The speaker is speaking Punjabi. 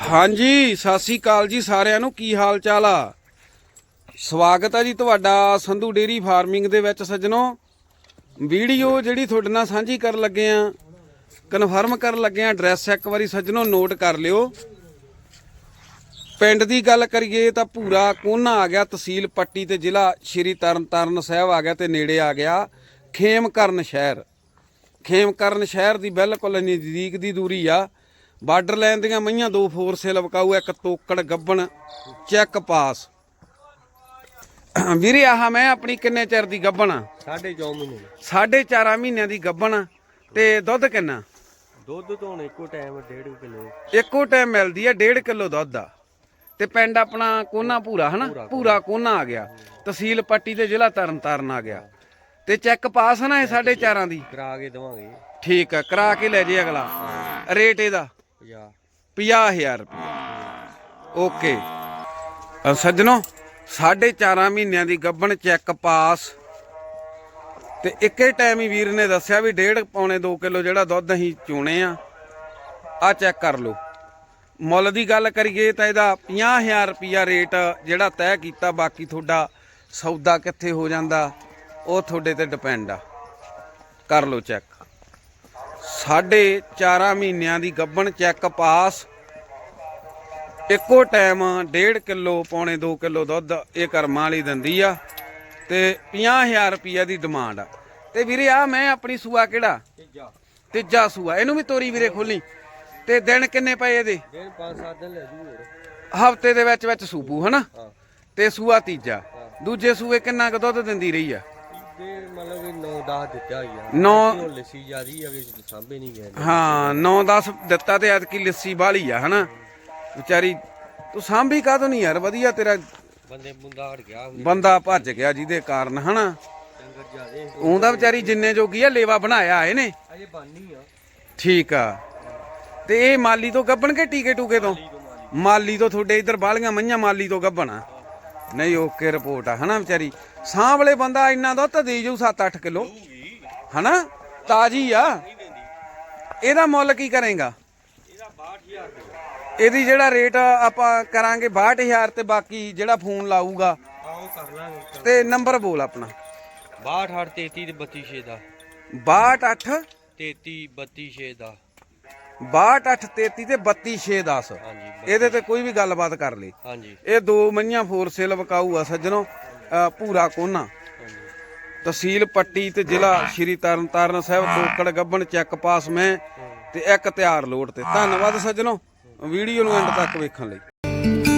ਹਾਂਜੀ, ਸਤਿ ਸ੍ਰੀ ਅਕਾਲ ਜੀ ਸਾਰਿਆਂ ਨੂੰ। ਕੀ ਹਾਲ ਚਾਲ ਆ? ਸਵਾਗਤ ਆ ਜੀ ਤੁਹਾਡਾ ਸੰਧੂ ਡੇਰੀ ਫਾਰਮਿੰਗ ਦੇ ਵਿੱਚ ਸੱਜਣੋ। ਵੀਡੀਓ ਜਿਹੜੀ ਤੁਹਾਡੇ ਨਾਲ ਸਾਂਝੀ ਕਰਨ ਲੱਗੇ ਆ, ਕਨਫਰਮ ਕਰਨ ਲੱਗੇ ਆ, ਐਡਰੈਸ ਇੱਕ ਵਾਰੀ ਸੱਜਣੋ ਨੋਟ ਕਰ ਲਿਓ। ਪਿੰਡ ਦੀ ਗੱਲ ਕਰੀਏ ਤਾਂ ਪੂਰਾ ਕੋਨਾ ਆ ਗਿਆ, ਤਹਿਸੀਲ ਪੱਟੀ ਤੇ ਜ਼ਿਲ੍ਹਾ ਸ਼੍ਰੀ ਤਰਨਤਾਰਨ ਸਾਹਿਬ ਆ ਗਿਆ ਤੇ ਨੇੜੇ ਆ ਗਿਆ ਖੇਮਕਰਨ ਸ਼ਹਿਰ। ਖੇਮਕਰਨ ਸ਼ਹਿਰ ਦੀ ਬਿਲਕੁਲ ਨਜ਼ਦੀਕ ਦੀ ਦੂਰੀ ਆ। ਬਾਰਡਰ ਲਾਈਨ ਦੀਆਂ ਮਈਆਂ ਦੋ ਫੋਰ ਸੇਲ ਵਕਾਊ ਇੱਕ ਤੋਕੜ ਗੱਬਣ ਚੈੱਕ ਪਾਸ। ਵੀਰੇ ਆਹ ਮੈਂ ਆਪਣੀ ਕਿੰਨੇ ਚਿਰ ਦੀ ਗੱਬਣ ਆ? ਸਾਢੇ ਚੌ ਮਹੀਨੇ ਸਾਢੇ ਚਾਰਾਂ ਮਹੀਨਿਆਂ ਦੀ ਗੱਬਣ ਆ। ਤੇ ਦੁੱਧ ਕਿੰਨਾ? ਦੁੱਧ ਤੋਂ ਹੁਣ ਇੱਕੋ ਟਾਈਮ ਡੇਢ ਕਿਲੋ। ਇੱਕੋ ਟਾਈਮ ਮਿਲਦੀ ਆ 1.5 ਕਿਲੋ ਦੁੱਧ ਆ। ਤੇ ਪਿੰਡ ਆਪਣਾ ਕੋਨਾ ਪੂਰਾ ਹਨਾ? ਪੂਰਾ ਕੋਨਾ ਆ ਗਿਆ। ਤਹਿਸੀਲ ਪੱਟੀ ਤੇ ਜ਼ਿਲ੍ਹਾ ਤਰਨਤਾਰਨ ਆ ਗਿਆ। ਤੇ ਚੈੱਕ ਪਾਸ ਨਾ ਇਹ ਸਾਢੇ ਚਾਰਾਂ ਦੀ? ਕਰਾ ਕੇ ਦਵਾਂਗੇ। ਠੀਕ ਆ ਕਰਾ ਕੇ ਲੈ ਜੇ ਅਗਲਾ। ਰੇਟ ਇਹਦਾ? 50 50000 ਰੁਪਏ ਓਕੇ। ਸੱਜਣੋ, ਸਾਢੇ ਚਾਰਾਂ ਮਹੀਨਿਆਂ ਦੀ ਗੱਬਣ ਚੈੱਕ ਪਾਸ ਤੇ ਇੱਕੇ ਟਾਈਮ ਹੀ ਵੀਰ ਨੇ ਦੱਸਿਆ ਵੀ ਡੇਢ ਪੌਣੇ 2 ਕਿਲੋ ਜਿਹੜਾ ਦੁੱਧ ਅਸੀਂ ਚੂਣੇ ਆ ਆ ਚੈੱਕ ਕਰ ਲਓ। ਮੁੱਲ ਦੀ ਗੱਲ ਕਰੀਏ ਤਾਂ ਇਹਦਾ 50000 ਰੁਪਿਆ ਰੇਟ ਜਿਹੜਾ ਤੈਅ ਕੀਤਾ, ਬਾਕੀ ਤੁਹਾਡਾ ਸੌਦਾ ਕਿੱਥੇ ਹੋ ਜਾਂਦਾ, ਉਹ ਤੁਹਾਡੇ ਤੇ ਡਿਪੈਂਡ ਆ। ਕਰ ਲਓ ਚੈੱਕ ਸਾਢੇ ਚਾਰਾਂ ਮਹੀਨਿਆਂ ਦੀ ਗੱਬਣ ਚੈੱਕ ਪਾਸ। ਇੱਕੋ ਟਾਈਮ 1.5 ਕਿਲੋ ਪੌਣੇ 2 ਕਿਲੋ ਦੁੱਧ ਇਹ ਕਰਮਾਂ ਵਾਲੀ ਦਿੰਦੀ ਆ ਤੇ 50000 ਰੁਪਈਆ ਦੀ ਡਿਮਾਂਡ ਆ। ਤੇ ਵੀਰੇ ਆ ਮੈਂ ਆਪਣੀ ਸੂਆ ਕਿਹੜਾ? ਤੀਜਾ। ਤੀਜਾ ਸੂਆ। ਇਹਨੂੰ ਵੀ ਤੋਰੀ ਵੀਰੇ ਖੋਲੀ। ਤੇ ਦਿਨ ਕਿੰਨੇ ਪਏ ਇਹਦੇ? ਦਿਨ 5-7 ਦਿਨ ਲੈ ਜੂ ਹੋਰ ਹਫ਼ਤੇ ਦੇ ਵਿੱਚ ਵਿੱਚ ਸੂਪੂ ਹਨਾ? ਤੇ ਸੂਆ ਤੀਜਾ। ਦੂਜੇ ਸੂਏ ਕਿੰਨਾ ਕੁ ਦੁੱਧ ਦਿੰਦੀ ਰਹੀ ਆ? 9 ਹਾਂ 9-10 ਦਿੱਤਾ ਤੇ ਐਤਕੀ ਲੱਸੀ ਬਾਲੀ ਆ ਹਨਾ? ਵਿਚਾਰੀ ਤੂੰ ਸਾਂਭੀ ਕਾਹਤੋਂ ਨਹੀਂ ਯਾਰ? ਵਧੀਆ ਤੇਰਾ ਬੰਦੇ ਮੁੰਡਾ ਹਟ ਗਿਆ ਬੰਦਾ ਭੱਜ ਗਿਆ ਜਿਹਦੇ ਕਾਰਨ ਹਨਾ? ਡੰਗਰ ਜਿਆਦੇ ਵਿਚਾਰੀ ਜਿੰਨੇ ਜੋਗੀ ਆ ਲੇਵਾ ਬਣਾਇਆ ਆਏ ਨੇ ਅਜੇ ਬੰਨੀ ਆ। ਠੀਕ ਆ। ਤੇ ਇਹ ਮਾਲੀ ਤੋਂ ਗੱਬਣ ਕੇ ਟੀਕੇ ਟੂਕੇ ਤੋਂ? ਮਾਲੀ ਤੋਂ ਤੁਹਾਡੇ ਇੱਧਰ ਬਾਲੀਆਂ ਮਈਆਂ ਮਾਲੀ ਤੋਂ ਗੱਬਣਾ। ਨਹੀਂ ਓਕੇ ਰਿਪੋਰਟ ਆ ਹਨਾ ਵਿਚਾਰੀ? ਸਾਂਭਲੇ ਬੰਦਾ ਇੰਨਾ ਦੁੱਧ ਤਾਂ ਦੇ ਜਾਊ 7-8 ਕਿਲੋ। ਹਨਾ? ਤਾਜੀ ਆ। ਇਹਦਾ ਮੁੱਲ ਕੀ ਕਰੇਗਾ? ਇਹਦਾ 62000 ਰੁਪਏ ਇਹਦੀ ਜਿਹੜਾ ਰੇਟ ਆਪਾਂ ਕਰਾਂਗੇ 62000 ਤੇ ਬਾਕੀ ਜਿਹੜਾ ਫੋਨ ਲਾਊਗਾ ਤੇ ਨੰਬਰ ਬੋਲ ਆਪਣਾ। 62 33 ਤੇ 32 ਦਾ। 62 33 32 ਦਾ। 6233 ਤੇ 32610 ਹਾਂਜੀ ਇਹਦੇ ਤੇ ਕੋਈ ਵੀ ਗੱਲਬਾਤ ਕਰ ਲਈ ਹਾਂਜੀ। ਇਹ ਦੋ ਮਈਆਂ ਫੋਰ ਸੇਲ ਵਕਾਊ ਆ ਸੱਜਣੋ। ਪੂਰਾ ਕੋਨਾ। ਤਹਿਸੀਲ ਪੱਟੀ ਤੇ ਜ਼ਿਲ੍ਹਾ ਸ਼੍ਰੀ ਤਰਨਤਾਰਨ ਸਾਹਿਬ ਦੋਕੜ ਗੱਬਣ ਚੈੱਕ ਪਾਸ ਮੈਂ ਤੇ ਇੱਕ ਤਿਆਰ ਲੋਟ ਤੇ। ਧੰਨਵਾਦ ਸੱਜਣੋ, ਵੀਡੀਓ ਨੂੰ ਐਂਡ ਤੱਕ ਵੇਖਣ ਲਈ।